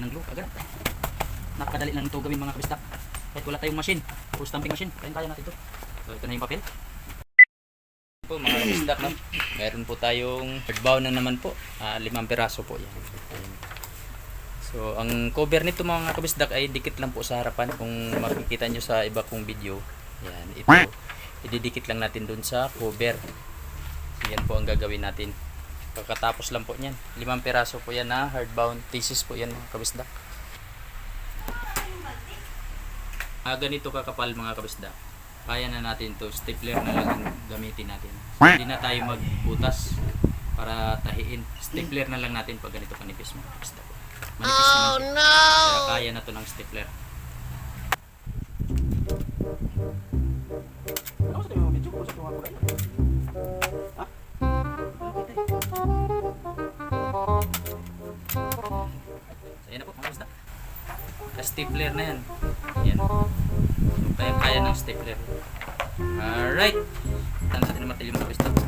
natin ng glue agad. Napakadali lang ito gawin mga kabistak. Kahit wala tayong machine, o stamping machine, kaya kaya natin ito. So ito na yung papel. po mga kabisdak no? meron po tayong hardbound na naman po Ah, limang piraso po yan so ang cover nito mga kabisdak ay dikit lang po sa harapan kung makikita nyo sa iba kong video yan ito ididikit lang natin dun sa cover yan po ang gagawin natin kakatapos lang po niyan limang piraso po yan na hardbound pieces po yan mga kabisdak ah, ganito kakapal mga kabisdak kaya na natin to stapler na lang ang gamitin natin. Hindi na tayo magbutas para tahiin. Stapler na lang natin pag ganito kanipis mga kabisdak manipis oh, no! kaya kaya na to ng stapler Stapler na yan. Yan. So, kaya kaya ng stapler. Alright. Tanong sa atin ng martilyo mga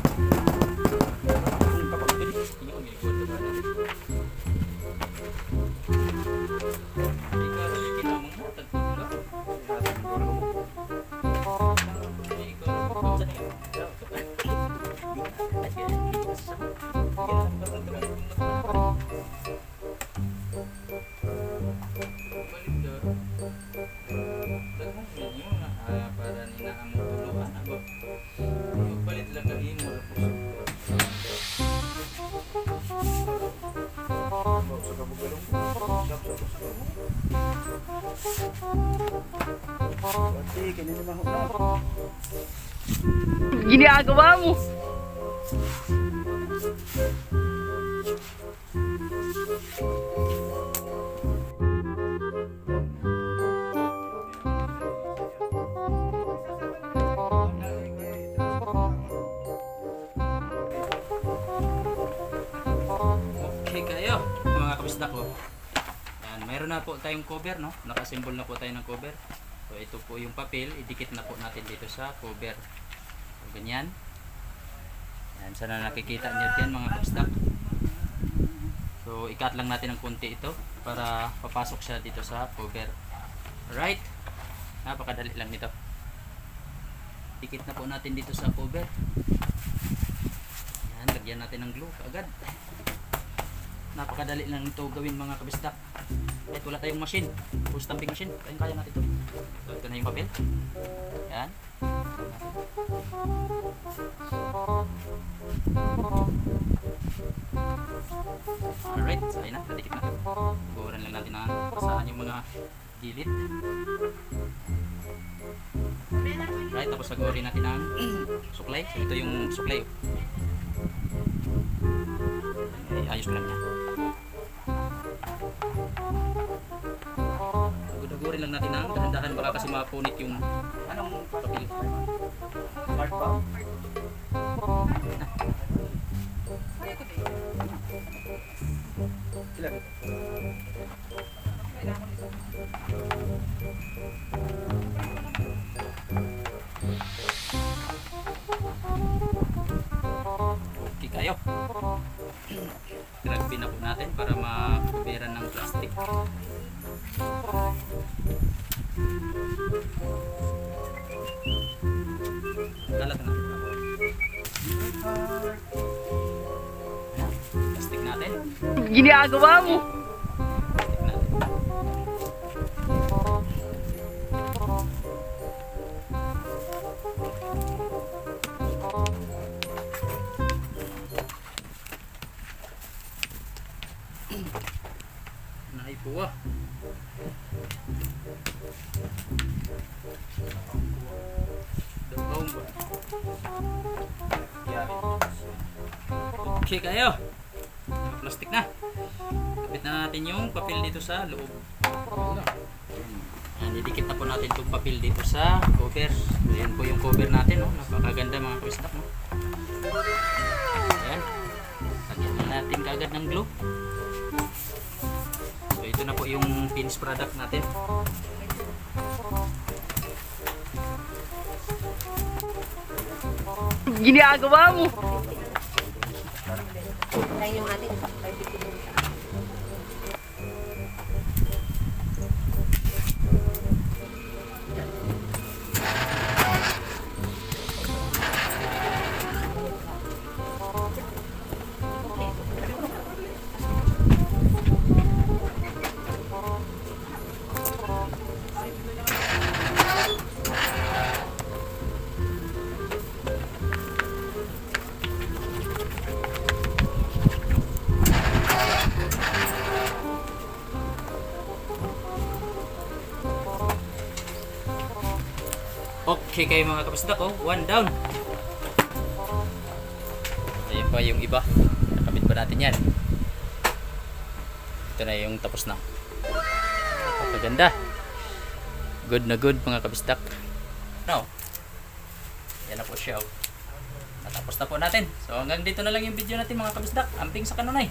Ginagawa mo. Okay Yan, meron na po tayong cover, no? Nakasimbol na po tayo ng cover. So, ito po yung papel. Idikit na po natin dito sa cover. So, ganyan. Yan, sana nakikita niyo yan, mga kabisdak. So, ikat lang natin ng konti ito para papasok siya dito sa cover. Alright? Napakadali lang nito. Dikit na po natin dito sa cover. Yan, lagyan natin ng glue agad napakadali lang ito gawin mga kabistak kahit wala tayong machine o stamping machine kaya kaya natin ito so ito na yung papel. Yan. Alright so ayun na. Nadikit na. Buuran lang natin na saan yung mga gilid. Right tapos sagurin natin ang suklay so ito yung suklay ay, ayos ko lang yan lang natin ang dahan-dahan baka kasi mapunit yung anong papel. Smart? Ilan? Okay kayo. Grabin na po natin para makuberan ng plastic. Ginagawa mo. Naipuwa. Dabaw ba? Okay kayo. Plastic na. Kapit na natin yung papel dito sa loob. Yan, idikit na po natin itong papel dito sa cover. Ayan po yung cover natin. No? Napakaganda mga kwistak. No? Ayan. Lagyan na natin kagad ng glue. So ito na po yung finished product natin. Ginagawa mo. Tayo yung ating Okay kayo mga kabisdak oh. One down. Ayan pa yung iba. Nakabit pa natin yan. Ito na yung tapos na. Napakaganda. Good na good mga kabistak. No. Yan na po siya. oh. Natapos na po natin. So hanggang dito na lang yung video natin mga kabisdak. Amping sa kanunay.